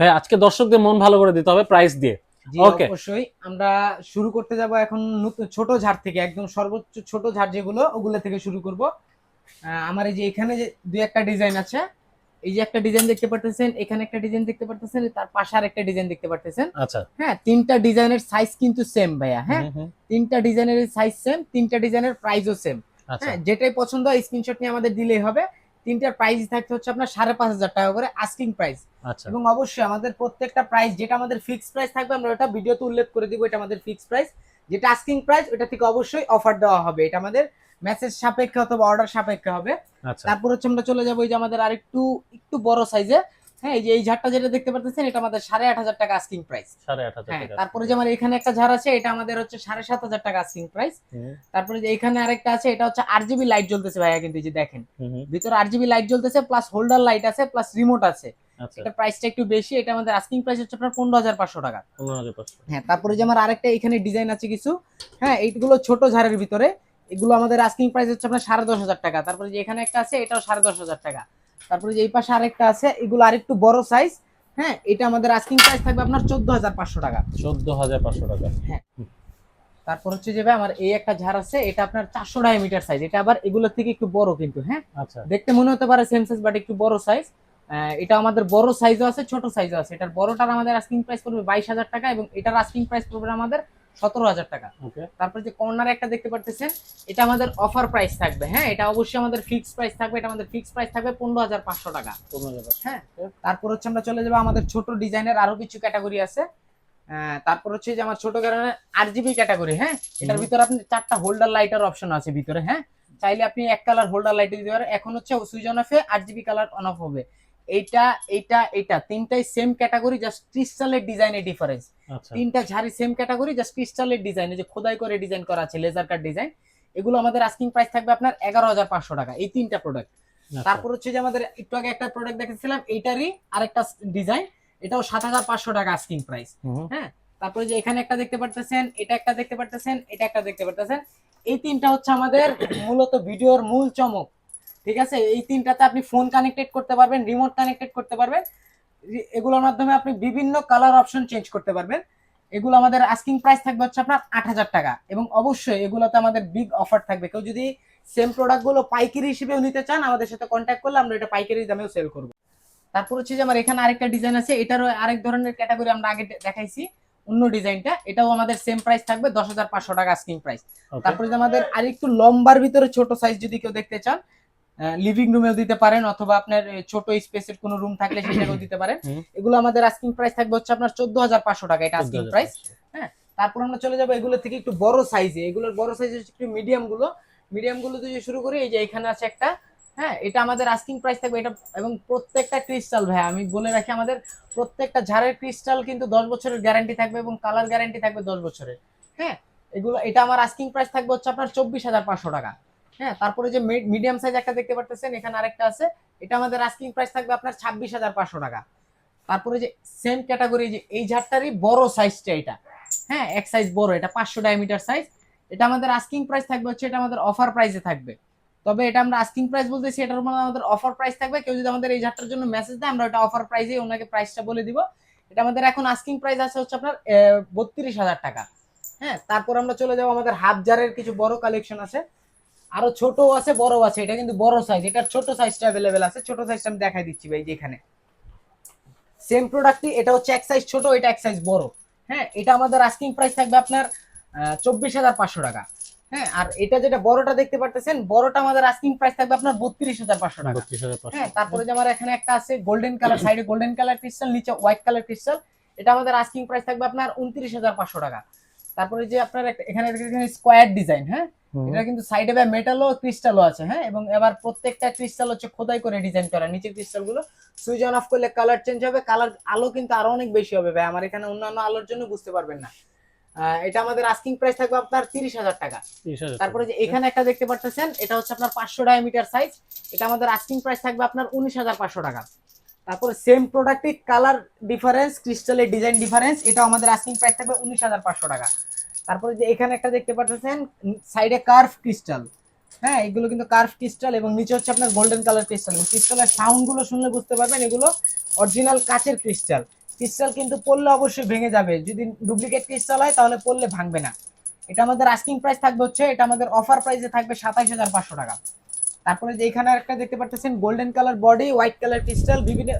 ভাই আজকে দর্শকদের মন ভালো করে দিতে হবে প্রাইস দিয়ে। Okay. অবশ্যই। আমরা শুরু করতে যাব এখন নতুন ছোট ঝাড় থেকে একদম সর্বোচ্চ ছোট ঝাড় যেগুলো ওগুলো থেকে শুরু করব। আমার এই যে এখানে যে দুই একটা ডিজাইন আছে এই যে একটা ডিজাইন দেখতে পারতেছেন এখানে একটা ডিজাইন দেখতে পারতেছেন তার পাশে আর একটা ডিজাইন দেখতে পারতেছেন। আচ্ছা। হ্যাঁ তিনটা ডিজাইনের সাইজ কিন্তু সেম ভাইয়া হ্যাঁ? তিনটা ডিজাইনের সাইজ সেম তিনটা ডিজাইনের প্রাইসও সেম হ্যাঁ যেটাই পছন্দ হয় স্ক্রিনশট নিয়ে আমাদের দিলেই হবে। তিনটার প্রাইস থাকতে হচ্ছে আপনার সাড়ে পাঁচ হাজার টাকা করে আস্কিং প্রাইস আচ্ছা। এবং অবশ্যই আমাদের প্রত্যেকটা প্রাইস যেটা আমাদের ফিক্স প্রাইস থাকবে আমরা ওটা ভিডিওতে উল্লেখ করে দিব এটা আমাদের ফিক্স প্রাইস যেটা আস্কিং প্রাইস ওটা থেকে অবশ্যই অফার দেওয়া হবে। এটা আমাদের মেসেজ সাপেক্ষে অথবা অর্ডার সাপেক্ষে হবে। আচ্ছা। তারপর হচ্ছে আমরা চলে যাব ওই যে আমাদের আরেকটু একটু বড় সাইজে হ্যাঁ এই যে এই ঝাড়টা যেটা দেখতে পাচ্ছেন এটা আমাদের সাড়ে আট হাজার টাকা আস্কিং প্রাইস সাড়ে আট হাজার হ্যাঁ তারপরে যে আমার এখানে একটা ঝাড় আছে এটা আমাদের হচ্ছে সাড়ে সাত হাজার টাকা আস্কিং প্রাইস তারপরে যে এখানে আরেকটা আছে এটা হচ্ছে আর জিবি লাইট জ্বলতেছে ভাইয়া কিন্তু যে দেখেন। ভিতরে আর জিবি লাইট জ্বলতেছে প্লাস হোল্ডার লাইট আছে প্লাস রিমোট আছে। আচ্ছা। এটা প্রাইসটা একটু বেশি এটা আমাদের আস্কিং প্রাইস হচ্ছে আপনার পনেরো হাজার পাঁচশো টাকা। হ্যাঁ তারপরে যে আমার আরেকটা এখানে ডিজাইন আছে কিছু হ্যাঁ এইগুলো ছোট ঝাড়ের ভিতরে এগুলো আমাদের আস্কিং প্রাইস হচ্ছে আপনার সাড়ে দশ হাজার টাকা। তারপরে যে এখানে একটা আছে এটাও সাড়ে দশ হাজার টাকা। তারপরে যে এই পাশে আরেকটা আছে এগুলো আরেকটু বড় সাইজ হ্যাঁ এটা আমাদের আস্কিং প্রাইস থাকবে আপনার চোদ্দ হাজার পাঁচশো টাকা। চোদ্দ হাজার পাঁচশো টাকা। তারপর হচ্ছে যে ভাই আমার এই একটা ঝাড় আছে এটা আপনার চারশো ডায়ামিটার সাইজ এটা আবার এগুলোর থেকে একটু বড় কিন্তু হ্যাঁ। আচ্ছা। দেখতে মনে হতে পারে সেম সাইজ বাট একটু বড় সাইজ এটা আমাদের বড় সাইজও আছে ছোট সাইজও আছে। এটার বড়টার আমাদের আস্কিং প্রাইস পড়বে বাইশ হাজার টাকা এবং এটার আস্কিং প্রাইস পড়বে আমাদের সতেরো হাজার টাকা। তারপরে যে কর্নারে একটা দেখতে পারতেছেন এটা আমাদের অফার প্রাইস থাকবে হ্যাঁ? এটা অবশ্যই আমাদের ফিক্স প্রাইস থাকবে এটা আমাদের ফিক্স প্রাইস থাকবে পনেরো হাজার পাঁচশো টাকা। হ্যাঁ? তারপর হচ্ছে আমরা চলে যাব আমাদের ছোট ডিজাইনের আরও কিছু ক্যাটাগরি আছে। তারপর হচ্ছে যে আমার ছোট কারণে আর জিবি ক্যাটাগরি হ্যাঁ? এটার ভিতরে আপনি চারটা হোল্ডার লাইটার অপশন আছে ভিতরে হ্যাঁ? চাইলে আপনি এক কালার হোল্ডার লাইট দিতে পারেন। এখন হচ্ছে সুইচ অন অফে আট জিবি কালার অন অফ হবে। এইটা এইটা এইটা তিনটাই সেম ক্যাটাগরি জাস্ট ক্রিস্টালের ডিজাইনের ডিফারেন্স তিনটা ঝাড়ি সেম ক্যাটাগরি জাস্ট ক্রিস্টালের ডিজাইন যে খোদাই করে ডিজাইন করা আছে লেজার কাট ডিজাইন এগুলো আমাদের আস্কিং প্রাইস থাকবে আপনার এগারো হাজার পাঁচশো টাকা এই তিনটা প্রোডাক্ট আচ্ছা। তারপর হচ্ছে যে আমাদের একটু আগে একটা প্রোডাক্ট দেখেছিলাম এইটারই আরেকটা ডিজাইন এটাও সাত হাজার পাঁচশো টাকা আস্কিং প্রাইস হ্যাঁ তারপরে যে এখানে একটা দেখতে পারতেছেন এটা একটা দেখতে পারতেছেন এটা একটা দেখতে পারতেছেন এই তিনটা হচ্ছে আমাদের মূলত ভিডিওর মূল চমক। ঠিক আছে? এই তিনটাতে আপনি ফোন কানেক্টেড করতে পারবেন রিমোট কানেক্টেড করতে পারবেন। এগুলোর মাধ্যমে আপনি বিভিন্ন কালার অপশন চেঞ্জ করতে পারবেন। এগুলো আমাদের আস্কিং প্রাইস থাকবে হচ্ছে আপনার আট হাজার টাকা এবং অবশ্যই এগুলোতে আমাদের বিগ অফার থাকবে। কেউ যদি সেম প্রোডাক্টগুলো পাইকারি হিসেবেও নিতে চান আমাদের সাথে কন্ট্যাক্ট করলে আমরা এটা পাইকারি দামেও সেল করব। তারপর হচ্ছে যে আমার এখানে আরেকটা ডিজাইন আছে এটারও আরেক ধরনের ক্যাটাগরি আমরা আগে দেখাইছি অন্য ডিজাইনটা। এটাও আমাদের সেম প্রাইস থাকবে দশ হাজার পাঁচশো টাকা আস্কিং প্রাইস তারপরে আমাদের আরেকটু লম্বার ভিতরে ছোট সাইজ যদি কেউ দেখতে চান লিভিং রুমেও দিতে পারেন অথবা আপনার ছোট স্পেসের কোনো রুম থাকলে সেটাকেও দিতে পারেন। এগুলো আমাদের আস্কিং প্রাইস থাকবে হচ্ছে আপনার চোদ্দ হাজার পাঁচশো টাকা এটা আস্কিং 14,500 প্রাইস তারপর আমরা চলে যাব এগুলো থেকে একটু বড় সাইজে এগুলোর বড় সাইজে একটু মিডিয়ামগুলো। মিডিয়ামগুলো দিয়ে শুরু করি এই যে এখানে আছে একটা। হ্যাঁ এটা আমাদের আস্কিং প্রাইস থাকবে। এটা এবং প্রত্যেকটা ক্রিস্টাল ভাই আমি বলে রাখি আমাদের প্রত্যেকটা ঝাড়ের ক্রিস্টাল কিন্তু দশ বছরের গ্যারান্টি থাকবে এবং কালার গ্যারান্টি থাকবে দশ বছরের। হ্যাঁ এগুলো এটা আমার আস্কিং প্রাইস থাকবে হচ্ছে আপনার চব্বিশ হাজার পাঁচশো টাকা। হ্যাঁ তারপরে যে মিডিয়াম সাইজ একটা দেখতে পারতেছেন, এখানে আরেকটা আছে। এটা আমাদের আস্কিং প্রাইস থাকবে আপনার ছাব্বিশ হাজার পাঁচশো টাকা। তারপরে যে সেম ক্যাটাগরি যে এই ঝাড়টারই বড় সাইজটা এটা। হ্যাঁ এক সাইজ বড়, এটা পাঁচশো ডায়ামিটার সাইজ এটা আমাদের আস্কিং প্রাইস থাকবে হচ্ছে, এটা আমাদের অফার প্রাইসে থাকবে। তবে এটা আমরা আস্কিং প্রাইস বলতেছি, এটার মধ্যে আমাদের অফার প্রাইস থাকবে। কেউ যদি আমাদের এই ঝাড়টার জন্য মেসেজ দেয়, আমরা ওটা অফার প্রাইসে ওনাকে প্রাইসটা বলে দিব। এটা আমাদের এখন আস্কিং প্রাইস আছে হচ্ছে আপনার বত্রিশ হাজার টাকা। হ্যাঁ তারপর আমরা চলে যাব আমাদের হাফ জারের কিছু বড় কালেকশন আছে। আরও ছোট আছে বড় আছে। এটা কিন্তু বড় সাইজ এটার ছোট সাইজটা অ্যাভেলেবেল আছে। ছোট সাইজটা আমি দেখাই দিচ্ছি ভাই যে এখানে। সেম প্রোডাক্টই এটা হচ্ছে এক সাইজ ছোট এটা এক সাইজ বড়। হ্যাঁ এটা আমাদের আস্কিং প্রাইস থাকবে আপনার চব্বিশ হাজার পাঁচশো টাকা। হ্যাঁ আর এটা যেটা বড়টা দেখতে পারতেছেন বড়টা আমাদের আস্কিং প্রাইস থাকবে আপনার বত্রিশ হাজার পাঁচশো টাকা। হ্যাঁ তারপরে যে আমার এখানে একটা আছে গোল্ডেন কালার সাইডে গোল্ডেন কালার ক্রিস্টাল নিচে হোয়াইট কালার ক্রিস্টাল এটা আমাদের আস্কিং প্রাইস থাকবে আপনার উনত্রিশ হাজার পাঁচশো টাকা। তারপরে যে আপনার একটা- এখানে স্কোয়ার ডিজাইন হ্যাঁ? এটা কিন্তু সাইডে বা মেটালও ক্রিস্টালও আছে হ্যাঁ? এবং এবার প্রত্যেকটা ক্রিস্টাল হচ্ছে খোদাই করে ডিজাইন করা। নিচের ক্রিস্টালগুলো সুইচ অন অফ করলে কালার চেঞ্জ হবে কালার আলো কিন্তু আরও অনেক বেশি হবে ভাই। আমার এখানে অন্যান্য আলোর জন্য বুঝতে পারবেন না। এটা আমাদের আস্কিং প্রাইস থাকবে আপনার তিরিশ হাজার টাকা। তারপরে যে এখানে একটা দেখতে পাচ্ছেন এটা হচ্ছে আপনার পাঁচশো ডায়ামিটার সাইজ এটা আমাদের আস্কিং প্রাইস থাকবে আপনার উনিশ হাজার পাঁচশো টাকা। তারপরে সেম প্রোডাক্টের কালার ডিফারেন্স ক্রিস্টালের ডিজাইন ডিফারেন্স এটা আমাদের আস্কিং প্রাইস থাকবে উনিশ হাজার পাঁচশো টাকা। তারপরে যে এখানে একটা দেখতে পাচ্ছেন, সাইডে কার্ভ ক্রিস্টাল। হ্যাঁ এগুলো কিন্তু কার্ভ ক্রিস্টাল এবং নিচে হচ্ছে আপনার গোল্ডেন কালার ক্রিস্টাল। এবং ক্রিস্টালের সাউন্ডগুলো শুনলে বুঝতে পারবেন, এগুলো অরিজিনাল কাচের ক্রিস্টাল। ক্রিস্টাল কিন্তু পড়লে অবশ্যই ভেঙে যাবে। যদি ডুপ্লিকেট ক্রিস্টাল হয়, তাহলে পড়লে ভাঙবে না। এটা আমাদের আস্কিং প্রাইস থাকবে হচ্ছে, এটা আমাদের অফার প্রাইসে থাকবে সাতাইশ হাজার পাঁচশো টাকা। তারপরে যে এখানে একটা দেখতে পাচ্ছেন golden colour body white colour crystal বিভিন্ন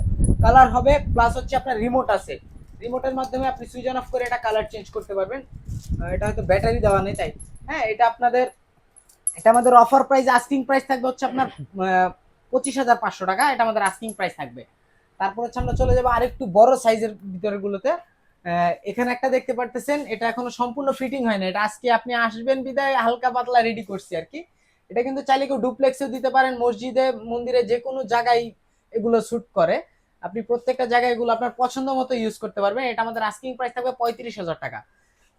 কালার হবে প্লাস হচ্ছে আপনার রিমোট আছে। রিমোটের মাধ্যমে আপনি সুইচ অন অফ করে এটা কালার চেঞ্জ করতে পারবেন। এটা হয়তো ব্যাটারি দেওয়া নেই, তাই। হ্যাঁ এটা আপনাদের, এটা আমাদের অফার প্রাইস আস্কিং প্রাইস থাকবে হচ্ছে আপনার পঁচিশ হাজার পাঁচশো টাকা, এটা আমাদের আস্কিং প্রাইস থাকবে। তারপর হচ্ছে আমরা চলে যাব আরেকটু বড় সাইজের ভিতরে গুলোতে এখানে একটা দেখতে পারতেছেন, এটা এখনও সম্পূর্ণ ফিটিং হয় না। এটা আজকে আপনি আসবেন বিদায়, হালকা পাতলা রেডি করছি আর কি। এটা কিন্তু চাইলে কেউ ডুপ্লেক্সেও দিতে পারেন, মসজিদে, মন্দিরে যে কোনো জায়গায় এগুলো শ্যুট করে। আপনি প্রত্যেকটা জায়গায় এগুলো আপনার পছন্দ মতো ইউজ করতে পারবেন। এটা আমাদের আস্কিং প্রাইস থাকবে পঁয়ত্রিশ হাজার টাকা।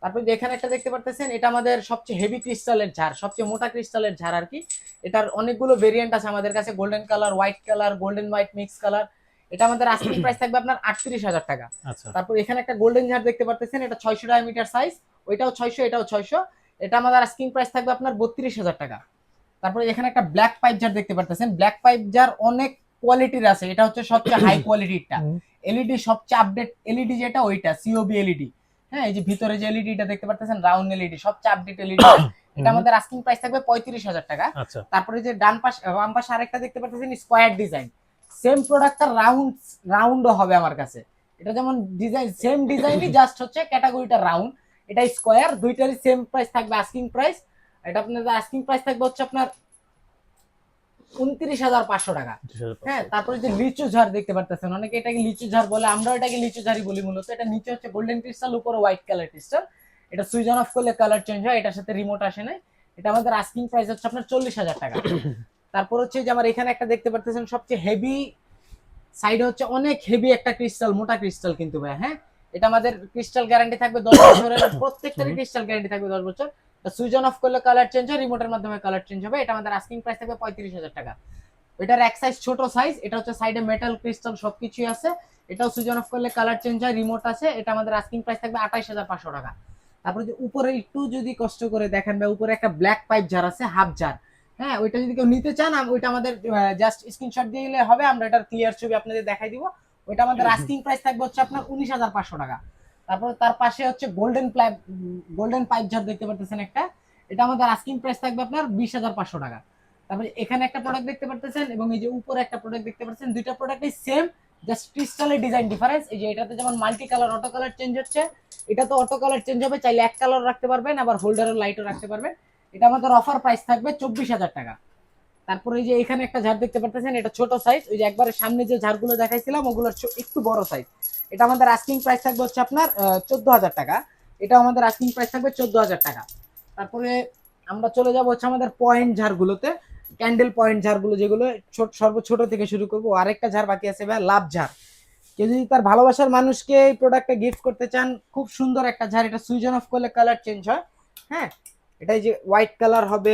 তারপর এখানে একটা দেখতে পারতেছেন এটা আমাদের সবচেয়ে হেভি ক্রিস্টালের ঝাড় সবচেয়ে মোটা ক্রিস্টালের ঝাড় আর কি। এটার অনেকগুলো ভেরিয়েন্ট আছে আমাদের কাছে golden colour white colour golden white mix colour এটা আমাদের আস্কিং প্রাইস থাকবে আপনার আটত্রিশ হাজার টাকা। আচ্ছা। তারপর এখানে একটা গোল্ডেন ঝাড় দেখতে পারতেছেন এটা ছয়শো ডায়ামিটার সাইজ ওইটাও ছয়শো এটাও ছয়শো। এটা আমাদের আস্কিং প্রাইস থাকবে আপনার বত্রিশ হাজার টাকা। তারপরে এখানে একটা ব্ল্যাক পাইপ জার দেখতে পারতেছেন। ব্ল্যাক পাইপ জার অনেক কোয়ালিটির আছে এটা হচ্ছে সবচেয়ে হাই কোয়ালিটিরটা এলইডি সবচেয়ে আপডেট এলইডি যেটা ওইটা সিওবি এলইডি হ্যাঁ এই যে ভিতরে যে এলইডিটা দেখতে পারতেছেন রাউন্ড এলইডি সবচেয়ে আপডেট এলইডি এটা আমাদের আস্কিং প্রাইস থাকবে পঁয়ত্রিশ হাজার টাকা। আচ্ছা। তারপরে যে ডান পাশ বাম পাশে আরেকটা দেখতে পাচ্ছেন স্কোয়ার ডিজাইন সেম প্রোডাক্টটা রাউন্ড রাউন্ডও হবে আমার কাছে। এটা যেমন ডিজাইন সেম ডিজাইনই জাস্ট হচ্ছে ক্যাটাগরিটা রাউন্ড এটা স্কোয়ার দুইটারই সেম প্রাইস থাকবে আস্কিং প্রাইস এটা আপনাদের আস্কিং প্রাইস থাকবে হচ্ছে আপনার উনত্রিশ হাজার পাঁচশো টাকা। হ্যাঁ তারপরে যে লিচু ঝাড় দেখতে পারতেছেন অনেকে এটাকে লিচু ঝাড় বলে আমরা এটাকে লিচু ঝাড়ি বলি মূলত। এটা নিচে হচ্ছে গোল্ডেন ক্রিস্টাল উপরে হোয়াইট কালার ক্রিস্টাল এটা সুইচ অন অফ করলে কালার চেঞ্জ হয় এটার সাথে রিমোট আসে এটা আমাদের আস্কিং প্রাইস হচ্ছে আপনার চল্লিশ হাজার টাকা। তারপর হচ্ছে যে আমার এখানে একটা দেখতে পারতেছেন সবচেয়ে হেভি সাইডে হচ্ছে অনেক হেভি একটা ক্রিস্টাল মোটা ক্রিস্টাল কিন্তু ভাই হ্যাঁ? এটা আমাদের ক্রিস্টাল গ্যারান্টি থাকবে দশ বছরের প্রত্যেকটারই ক্রিস্টাল গ্যারান্টি থাকবে দশ বছর। সুইচ অন অফ করলে কালার চেঞ্জ হয় রিমোটের মাধ্যমে কালার চেঞ্জ হবে। এটা আমাদের আস্কিং প্রাইস থাকবে পঁয়ত্রিশ হাজার টাকা। এটার এক সাইজ ছোট সাইজ এটা হচ্ছে সাইডে মেটাল ক্রিস্টাল সবকিছুই আছে। এটাও সুইচ অন অফ করলে কালার চেঞ্জ হয় রিমোট আছে। এটা আমাদের আস্কিং প্রাইস থাকবে আঠাইশ হাজার পাঁচশো টাকা। তারপরে যে উপরে একটু যদি কষ্ট করে দেখেন বা উপরে একটা ব্ল্যাক পাইপ জার আছে হাফ জার হ্যাঁ ওইটা যদি কেউ নিতে চান ওইটা আমাদের জাস্ট স্ক্রিনশট দিয়ে দিলে হবে। আমরা এটার ক্লিয়ার ছবি আপনাদের দেখাই দিব। ওইটা আমাদের আস্কিং প্রাইস থাকবে হচ্ছে আপনার উনিশ হাজার পাঁচশো টাকা। তারপরে তার পাশে হচ্ছে golden pipe golden pipe jar দেখতে পারতেছেন একটা। এটা আমাদের আস্কিং প্রাইস থাকবে আপনার বিশ হাজার পাঁচশো টাকা। তারপরে এখানে একটা প্রোডাক্ট দেখতে পারতেছেন এবং এই যে উপরে একটা প্রোডাক্ট দেখতে পাচ্ছেন দুইটা প্রোডাক্টই সেম জাস্ট ক্রিস্টালের ডিজাইন ডিফারেন্স এই যে এটাতে যেমন multi colour auto colour change হচ্ছে, এটা তো অটো কালার চেঞ্জ হবে, চাইলে এক কালার রাখতে পারবেন, আবার হোল্ডারের লাইটও রাখতে পারবেন। এটা আমাদের অফার প্রাইস থাকবে চব্বিশ হাজার টাকা। তারপরে এই যে এখানে একটা ঝাড় দেখতে পারতেছেন, এটা ছোট সাইজ ওই যে একবারে সামনে যে ঝাড়গুলো দেখাইছিলাম, ওগুলোর একটু বড় সাইজ এটা আমাদের আস্কিং প্রাইস থাকবে হচ্ছে আপনার চোদ্দ হাজার টাকা। এটা আমাদের আস্কিং প্রাইস থাকবে চোদ্দ হাজার টাকা। তারপরে আমরা চলে যাব হচ্ছে আমাদের পয়েন্ট ঝাড়গুলোতে। ক্যান্ডেল পয়েন্ট ঝাড়গুলো যেগুলো, ছোট সর্ব ছোট থেকে শুরু করব। আরেকটা ঝাড় বাকি আছে ভাই লাভ ঝাড়। কেউ যদি তার ভালোবাসার মানুষকে এই প্রোডাক্টটা গিফট করতে চান, খুব সুন্দর একটা ঝাড়। এটা সুইচ অন অফ করলে কালার চেঞ্জ হয়। হ্যাঁ? এটা যে হোয়াইট কালার হবে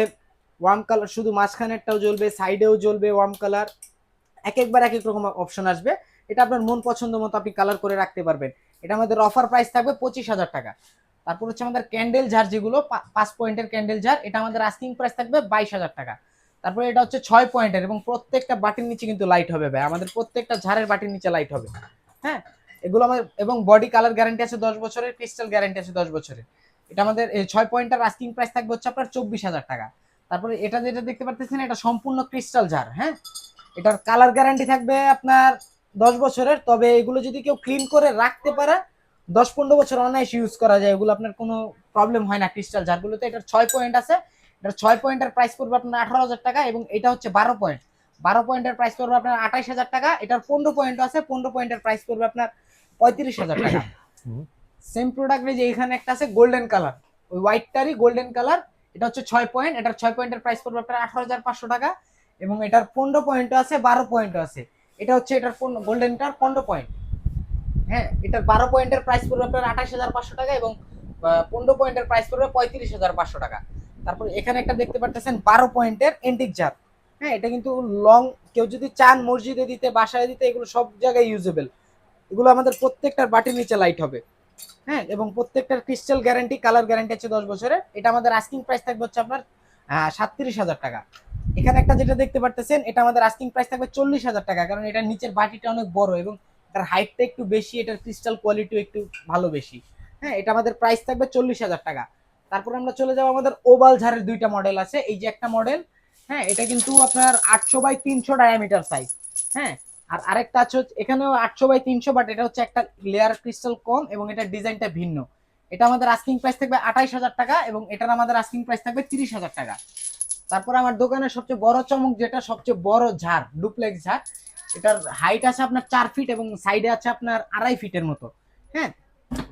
ওয়ার্ম কালার শুধু মাঝখানেরটাও জ্বলবে সাইডেও জ্বলবে ওয়ার্ম কালার এক একবার এক এক রকম অপশন আসবে। এটা আপনার মন পছন্দ মতো আপনি কালার করে রাখতে পারবেন। এটা আমাদের অফার প্রাইস থাকবে পঁচিশ হাজার টাকা। তারপর হচ্ছে আমাদের ক্যান্ডেল ঝাড় যেগুলো পাঁচ পয়েন্টের ক্যান্ডেল ঝাড় এটা আমাদের আস্কিং প্রাইস থাকবে বাইশ হাজার টাকা। তারপরে এটা হচ্ছে ছয় পয়েন্টের এবং প্রত্যেকটা বাটির নিচে কিন্তু লাইট হবে ভাই। আমাদের প্রত্যেকটা ঝাড়ের বাটির নিচে লাইট হবে। হ্যাঁ? এগুলো আমাদের এবং বডি কালার গ্যারান্টি আছে দশ বছরের ক্রিস্টাল গ্যারান্টি আছে দশ বছরের। এটা আমাদের ছয় পয়েন্টের আস্কিং প্রাইস থাকবে হচ্ছে আপনার চব্বিশ হাজার টাকা। তারপরে এটা যেটা দেখতে পারতেছেন এটা সম্পূর্ণ ক্রিস্টাল ঝাড় হ্যাঁ? এটার কালার গ্যারান্টি থাকবে আপনার দশ বছরের তবে এগুলো যদি কেউ ক্লিন করে রাখতে পারে দশ পনেরো বছর অনায়াস ইউজ করা যায় এগুলো আপনার কোনো প্রবলেম হয় না ক্রিস্টাল ঝাড়গুলোতে এটার ছয় পয়েন্ট আছে এটার ছয় পয়েন্টের প্রাইস পড়বে আপনার আঠারো হাজার টাকা এবং এটা হচ্ছে বারো পয়েন্ট বারো পয়েন্টের প্রাইস পড়বে আপনার আঠাইশ হাজার টাকা এটার পনেরো পয়েন্ট আছে পনেরো পয়েন্টের প্রাইস পড়বে আপনার পঁয়ত্রিশ হাজার টাকা। সেম প্রোডাক্টে যে এখানে একটা আছে গোল্ডেন কালার ওই হোয়াইটটারই গোল্ডেন কালার এটা হচ্ছে ছয় পয়েন্ট এটার ছয় পয়েন্টের প্রাইস পড়বে আপনার আঠারো হাজার পাঁচশো টাকা এবং এটার পনেরো পয়েন্টও আছে, বারো পয়েন্টও আছে। এটা হচ্ছে এটার গোল্ডেনটার পনেরো পয়েন্ট হ্যাঁ এটার বারো পয়েন্টের প্রাইস পড়বে আপনার আঠাশ হাজার পাঁচশো টাকা এবং পনেরো পয়েন্টের প্রাইস পড়বে পঁয়ত্রিশ হাজার পাঁচশো টাকা। তারপর এখানে একটা দেখতে পাচ্ছেন বারো পয়েন্টের এন্টিক জার হ্যাঁ এটা কিন্তু লং কেউ যদি চান মসজিদে দিতে, বাসায় দিতে, এগুলো সব জায়গায় ইউজেবল এগুলো আমাদের প্রত্যেকটার বাটির নিচে লাইট হবে। হ্যাঁ এবং প্রত্যেকটার ক্রিস্টাল গ্যারান্টি কালার গ্যারান্টি আছে দশ বছরের। এটা আমাদের আস্কিং প্রাইস থাকবে হচ্ছে আপনার সাতত্রিশ হাজার টাকা। এখানে একটা যেটা দেখতে পারতেছেন, এটা আমাদের আস্কিং প্রাইস থাকবে চল্লিশ হাজার টাকা, কারণ এটার নিচের বাটিটা অনেক বড় এবং এটার হাইটটা একটু বেশি, এটার ক্রিস্টাল কোয়ালিটিও একটু ভালো বেশি। হ্যাঁ এটা আমাদের প্রাইস থাকবে চল্লিশ হাজার টাকা। তারপর আমরা চলে যাব আমাদের ওভাল ঝাড়ের দুইটা মডেল আছে। এই যে একটা মডেল হ্যাঁ এটা কিন্তু আপনার আটশো বাই তিনশো ডায়ামিটার সাইজ হ্যাঁ আর আরেকটা আছে এখানেও আটশো বাই তিনশো বাট এটা হচ্ছে একটা লেয়ার ক্রিস্টাল কম এবং এটার ডিজাইনটা ভিন্ন। এটা আমাদের আস্কিং প্রাইস থাকবে আঠাইশ হাজার টাকা এবং এটার আমাদের আস্কিং প্রাইস থাকবে তিরিশ হাজার টাকা। তারপর আমার দোকানের সবচেয়ে বড় চমক যেটা, সবচেয়ে বড় ঝাড় ডুপ্লেক্স ঝাড়, এটার হাইট আছে আপনার চার ফিট এবং সাইডে আছে আপনার আড়াই ফিটের মতো। হ্যাঁ?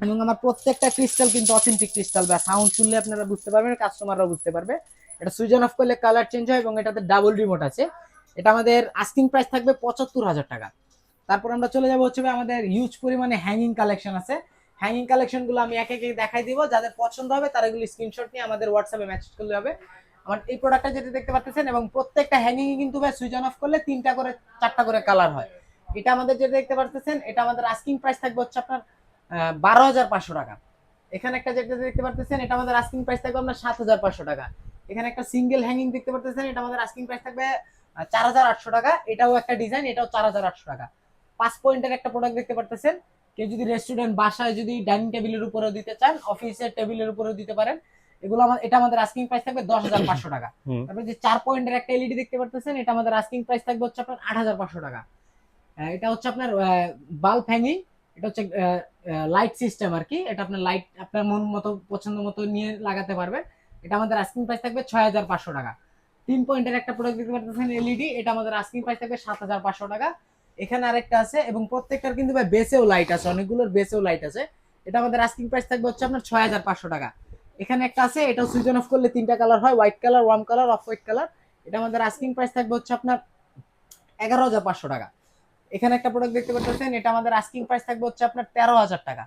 এবং আমার প্রত্যেকটা ক্রিস্টাল কিন্তু অথেন্টিক ক্রিস্টাল বা সাউন্ড শুনলে আপনারা বুঝতে পারবেন কাস্টমাররাও বুঝতে পারবে। এটা সুইচ অন অফ করলে কালার চেঞ্জ হয় এবং এটাতে ডাবল রিমোট আছে। এটা আমাদের আস্কিং প্রাইস থাকবে পঁচাত্তর হাজার টাকা। তারপর আমরা চলে যাব হচ্ছে আমাদের হিউজ পরিমাণে হ্যাঙ্গিং কালেকশন আছে। হ্যাঙ্গিং কালেকশনগুলো আমি এক একে দেখাই দিব, যাদের পছন্দ হবে তারা এগুলো স্ক্রিনশট নিয়ে আমাদের হোয়াটসঅ্যাপে মেসেজ করলে হবে। আমার এই প্রোডাক্টটা যেটা দেখতে পাচ্ছেন এবং প্রত্যেকটা হ্যাঙ্গিং কিন্তু ভাই সুইচ অন অফ করলে তিনটা করে, চারটা করে কালার হয়। এটা আমাদের যেটা দেখতে পাচ্ছেন, এটা আমাদের আস্কিং প্রাইস থাকবে হচ্ছে আপনার বারো হাজার পাঁচশো টাকা। এখানে একটা যেটা দেখতে পাচ্ছেন, এটা আমাদের আস্কিং প্রাইস থাকবে আপনার সাত হাজার পাঁচশো টাকা। এখানে একটা সিঙ্গেল হ্যাঙ্গিং দেখতে পাচ্ছেন, এটা আমাদের আস্কিং প্রাইস থাকবে চার হাজার আটশো টাকা এটাও একটা ডিজাইন এটাও চার হাজার আটশো টাকা। পাঁচ পয়েন্টের একটা প্রোডাক্ট দেখতে পারতেছেন। কেউ যদি রেস্টুরেন্ট বাসায় যদি ডাইনিং টেবিলের উপরেও দিতে চান অফিসের টেবিলের উপরেও দিতে পারেন এগুলো আমার এটা আমাদের আস্কিং প্রাইস থাকবে দশ হাজার পাঁচশো টাকা। তারপরে যে চার পয়েন্টের একটা এলইডি দেখতে পারতেছেন এটা আমাদের আস্কিং প্রাইস থাকবে হচ্ছে আপনার আট হাজার পাঁচশো টাকা। এটা হচ্ছে আপনার বাল্ব হ্যাঙ্গিং এটা হচ্ছে লাইট সিস্টেম আর কি। এটা আপনার লাইট আপনার মন মতো পছন্দ মতো নিয়ে লাগাতে পারবেন এটা আমাদের আস্কিং প্রাইস থাকবে ছয় হাজার পাঁচশো টাকা। তিন পয়েন্টের একটা প্রোডাক্ট দেখতে পাচ্ছেন এলইডি এটা আমাদের আস্কিং প্রাইস থাকবে সাত হাজার পাঁচশো টাকা। এখানে আরেকটা আছে, এবং প্রত্যেকটার কিন্তু ভাই বেসেও লাইট আছে, অনেকগুলোর বেসেও লাইট আছে। এটা আমাদের আস্কিং প্রাইস থাকবে হচ্ছে আপনার ছয় হাজার পাঁচশো টাকা। এখানে একটা আছে এটা সুইচ অন অফ করলে তিনটা কালার হয় white colour warm colour off white colour এটা আমাদের আস্কিং প্রাইস থাকবে হচ্ছে আপনার এগারো হাজার পাঁচশো টাকা। এখানে একটা প্রোডাক্ট দেখতে পাচ্ছেন এটা আমাদের আস্কিং প্রাইস থাকবে হচ্ছে আপনার তেরো হাজার টাকা।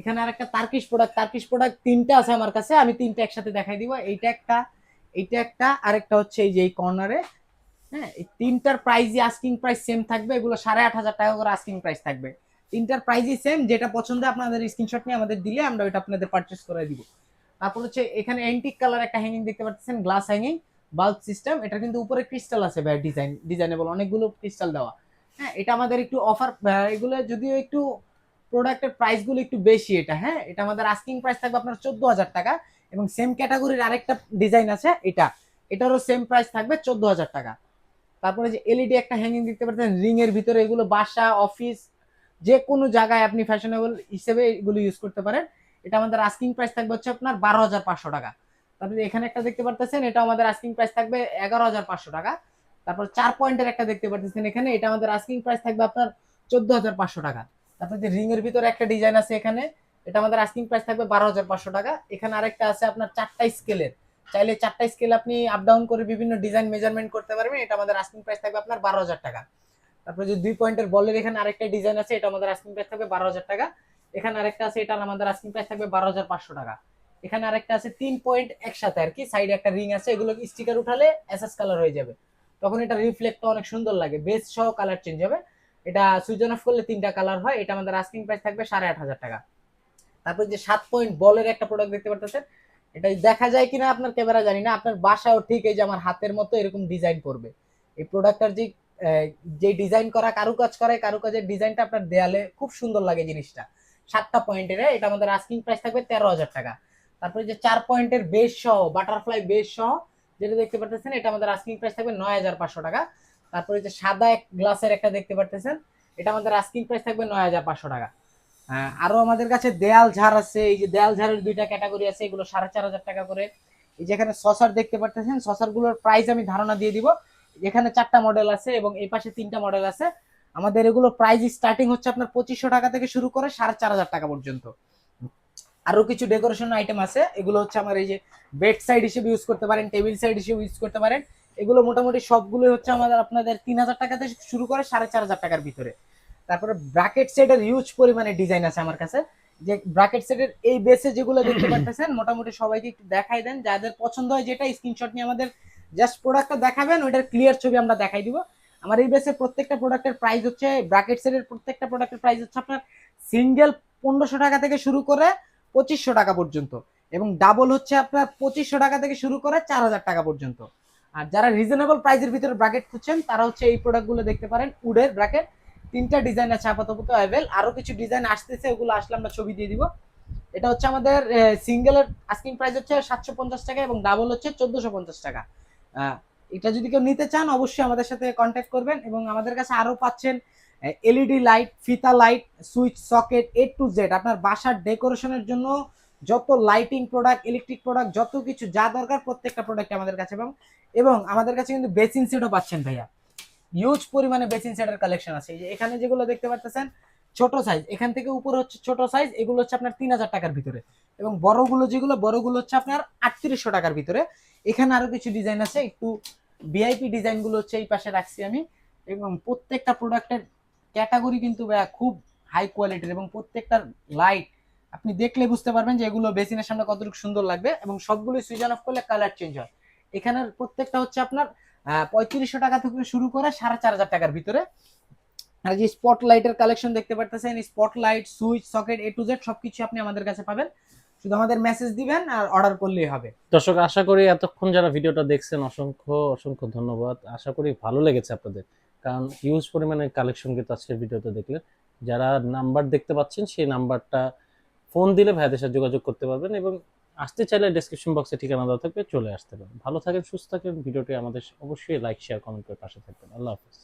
এখানে আর একটা তার্কিশ প্রোডাক্ট তার্কিশ প্রোডাক্ট তিনটা আছে আমার কাছে, আমি তিনটা একসাথে দেখাই দিব। এইটা একটা এইটা একটা, আরেকটা হচ্ছে এই যে এই কর্নারে হ্যাঁ এই তিনটার প্রাইসই আস্কিং প্রাইস সেম থাকবে, এগুলো সাড়ে আট হাজার টাকা করে আস্কিং প্রাইস থাকবে। তিনটার প্রাইসই সেম যেটা পছন্দ আপনাদের স্ক্রিনশট নিয়ে আমাদের দিলে আমরা ওইটা আপনাদের পারচেস করে দিব। তারপর হচ্ছে এখানে অ্যান্টিক কালার একটা হ্যাঙ্গিং দেখতে পাচ্ছেন গ্লাস হ্যাঙ্গিং বাল্ব সিস্টেম এটা কিন্তু উপরে ক্রিস্টাল আছে ভাই ডিজাইন ডিজাইনেবল অনেকগুলো ক্রিস্টাল দেওয়া। হ্যাঁ এটা আমাদের একটু অফার এগুলো যদিও একটু প্রোডাক্টের প্রাইসগুলো একটু বেশি এটা হ্যাঁ এটা আমাদের আস্কিং প্রাইস থাকবে আপনার চোদ্দ হাজার টাকা। এবং সেম ক্যাটাগরির আরেকটা ডিজাইন আছে, এটা। এটারও সেম প্রাইস থাকবে চোদ্দ হাজার টাকা। তারপরে যে এলইডি একটা হ্যাঙ্গিং দেখতে পাচ্ছেন রিং এর ভিতরে এগুলো বাসা অফিস যে কোনো জায়গায় আপনি ফ্যাশনেবল হিসেবে এগুলো ইউজ করতে পারেন। এটা আমাদের আস্কিং প্রাইস থাকবে হচ্ছে আপনার বারো হাজার পাঁচশো টাকা। তারপরে এখানে একটা দেখতে পারতেছেন এটা আমাদের আস্কিং প্রাইস থাকবে এগারো হাজার পাঁচশো টাকা। তারপর চার পয়েন্টের একটা দেখতে পারতেছেন এখানে, এটা আমাদের আস্কিং প্রাইস থাকবে আপনার চোদ্দ হাজার পাঁচশো টাকা। তারপর যে রিং এর ভিতরে একটা ডিজাইন আছে এখানে এটা আমাদের আস্কিং প্রাইস থাকবে বারো হাজার পাঁচশো টাকা। এখানে আরেকটা আছে আপনার চারটা স্কেলের। চাইলে চারটা স্কেল আপনি আপ ডাউন করে বিভিন্ন ডিজাইন মেজারমেন্ট করতে পারবেন। এটা আমাদের আস্কিং প্রাইস থাকবে আপনার বারো হাজার টাকা। তারপরে যে দুই পয়েন্টের বলের এখানে আরেকটা ডিজাইন আছে, এটা আমাদের আস্কিং প্রাইস থাকবে বারো হাজার টাকা। এখানে আরেকটা আছে এটা আমাদের আস্কিং প্রাইস থাকবে বারো হাজার পাঁচশো টাকা। এখানে আরেকটা আছে তিন পয়েন্ট একসাথে আর কি। সাইডে একটা রিং আছে, এগুলো স্টিকার উঠালে এসএস কালার হয়ে যাবে। তখন এটা রিফ্লেক্টটা অনেক সুন্দর লাগে। বেস সহ কালার চেঞ্জ হবে। এটা সুইচ অন অফ করলে তিনটা কালার হয়। এটা আমাদের আস্কিং প্রাইস থাকবে সাড়ে আট হাজার টাকা। তারপর যে সাত পয়েন্ট বলের একটা প্রোডাক্ট দেখতে পারতেছেন এটা দেখা যায় কিনা আপনার ক্যামেরা জানি না আপনার বাসাও ঠিক এই যে আমার হাতের মতো এরকম ডিজাইন করবে। এই প্রোডাক্টটার যে যে ডিজাইন করা কারুকাজ করে কারুকাজের ডিজাইনটা আপনার দেয়ালে খুব সুন্দর লাগে জিনিসটা। সাতটা পয়েন্টের এটা আমাদের আস্কিং প্রাইস থাকবে তেরো হাজার টাকা। তারপরে যে চার পয়েন্টের বেস সহ বাটারফ্লাই বেস সহ যেটা দেখতে পারতেছেন এটা আমাদের আস্কিং প্রাইস থাকবে নয় হাজার পাঁচশো টাকা। তারপরে যে সাদা এক গ্লাসের একটা দেখতে পারতেছেন এটা আমাদের আস্কিং প্রাইস থাকবে নয় হাজার পাঁচশো টাকা। হ্যাঁ, আরও আমাদের কাছে দেয়াল ঝাড় আছে, এই যে দেয়াল ঝাড়ের দুইটা ক্যাটাগরি আছে, এগুলো সাড়ে চার হাজার টাকা করে। এই যেখানে সসার দেখতে পারতেছেন সসারগুলোর প্রাইস আমি ধারণা দিয়ে দিব। এখানে চারটা মডেল আছে এবং এই পাশে তিনটা মডেল আছে। আমাদের এগুলো প্রাইস স্টার্টিং হচ্ছে আপনার পঁচিশশো টাকা থেকে শুরু করে সাড়ে চার হাজার টাকা পর্যন্ত। আরও কিছু ডেকোরেশন আইটেম আছে, এগুলো হচ্ছে আমার এই যে বেড সাইড হিসেবে ইউজ করতে পারেন টেবিল সাইড হিসেবে ইউজ করতে পারেন। এগুলো মোটামুটি সবগুলো হচ্ছে আমাদের আপনাদের তিন হাজার টাকা থেকে শুরু করে সাড়ে চার হাজার টাকার ভিতরে। তারপরে ব্র্যাকেট সেটের হিউজ পরিমাণে ডিজাইন আছে আমার কাছে। যে ব্র্যাকেট সেটের এই বেসে যেগুলো দেখতে পাচ্ছেন মোটামুটি সবাইকে একটু দেখাই দেন। যাদের পছন্দ হয় যেটা স্ক্রিনশট নিয়ে আমাদের জাস্ট প্রোডাক্টটা দেখাবেন, ওইটার ক্লিয়ার ছবি আমরা দেখাই দিব। আমার এই বেসে প্রত্যেকটা প্রোডাক্টের প্রাইস হচ্ছে ব্র্যাকেট সেটের প্রত্যেকটা প্রোডাক্টের প্রাইস হচ্ছে আপনার সিঙ্গেল পনেরোশো টাকা থেকে শুরু করে পঁচিশশো টাকা পর্যন্ত এবং ডাবল হচ্ছে আপনার পঁচিশশো টাকা থেকে শুরু করে চার হাজার টাকা পর্যন্ত। আর যারা রিজনেবল প্রাইসের ভিতরে ব্র্যাকেট খুঁজছেন, তারা হচ্ছে এই প্রোডাক্টগুলো দেখতে পারেন, উডের ব্র্যাকেট তিনটা ডিজাইন আছে আপাতত অ্যাভেল আরও কিছু ডিজাইন আসতেছে, ওগুলো আসলে আমরা ছবি দিয়ে দিব। এটা হচ্ছে আমাদের সিঙ্গেলের আস্কিং প্রাইস হচ্ছে সাতশো পঞ্চাশ টাকা এবং ডাবল হচ্ছে চোদ্দশো পঞ্চাশ টাকা। এটা যদি কেউ নিতে চান, অবশ্যই আমাদের সাথে কন্ট্যাক্ট করবেন এবং আমাদের কাছে আরও পাচ্ছেন এলইডি লাইট ফিতা light switch socket A to Z আপনার বাসার ডেকোরেশনের জন্য যত লাইটিং প্রোডাক্ট ইলেকট্রিক প্রোডাক্ট যত কিছু যা দরকার প্রত্যেকটা প্রোডাক্ট আমাদের কাছে এবং এবং আমাদের কাছে কিন্তু বেসিন সেটও পাচ্ছেন ভাইয়া। হিউজ পরিমাণে বেসিন সেটের কালেকশন আছে। এখানে যেগুলো দেখতে পাচ্ছেন ছোট সাইজ এখান থেকে উপরে হচ্ছে ছোট সাইজ এগুলো হচ্ছে আপনার তিন হাজার টাকার ভিতরে। এবং বড়গুলো যেগুলো, বড়গুলো হচ্ছে আপনার আটত্রিশশো টাকার ভিতরে। এখানে আরও কিছু ডিজাইন আছে, একটু ভিআইপি ডিজাইনগুলো হচ্ছে এই পাশে রাখছি আমি। এবং প্রত্যেকটা প্রোডাক্টের ক্যাটাগরি কিন্তু খুব হাই কোয়ালিটির এবং প্রত্যেকটার লাইট আপনি দেখলে বুঝতে পারবেন যে এগুলো বেসিনের সামনে কতটুকু সুন্দর লাগবে এবং সবগুলো সুইচ অন অফ করলে কালার চেঞ্জ হয়। এখানের প্রত্যেকটা হচ্ছে আপনার পঁয়ত্রিশশো টাকা থেকে শুরু করে সাড়ে চার হাজার টাকার ভিতরে। আর যে স্পট লাইটের কালেকশন দেখতে পারতেছেন spot light switch, socket A to Z সবকিছু আপনি আমাদের কাছে পাবেন। শুধু আমাদের মেসেজ দিবেন আর অর্ডার করলেই হবে। দর্শক, আশা করি এতক্ষণ যারা ভিডিওটা দেখছেন, অসংখ্য অসংখ্য ধন্যবাদ। আশা করি ভালো লেগেছে আপনাদের। কারণ হিউজ পরিমাণে কালেকশন কিন্তু আজকের ভিডিওতে দেখলেন। যারা নাম্বার দেখতে পাচ্ছেন, সেই নাম্বারটা ফোন দিলে ভাইদের সাথে যোগাযোগ করতে পারবেন এবং আসতে চাইলে ডেসক্রিপশন বক্সে ঠিকানা দেওয়া থাকবে, চলে আসতে পারেন। ভালো থাকেন, সুস্থ থাকেন। ভিডিওটি আমাদের অবশ্যই লাইক শেয়ার কমেন্ট করে পাশে থাকবেন। আল্লাহ হাফিজ।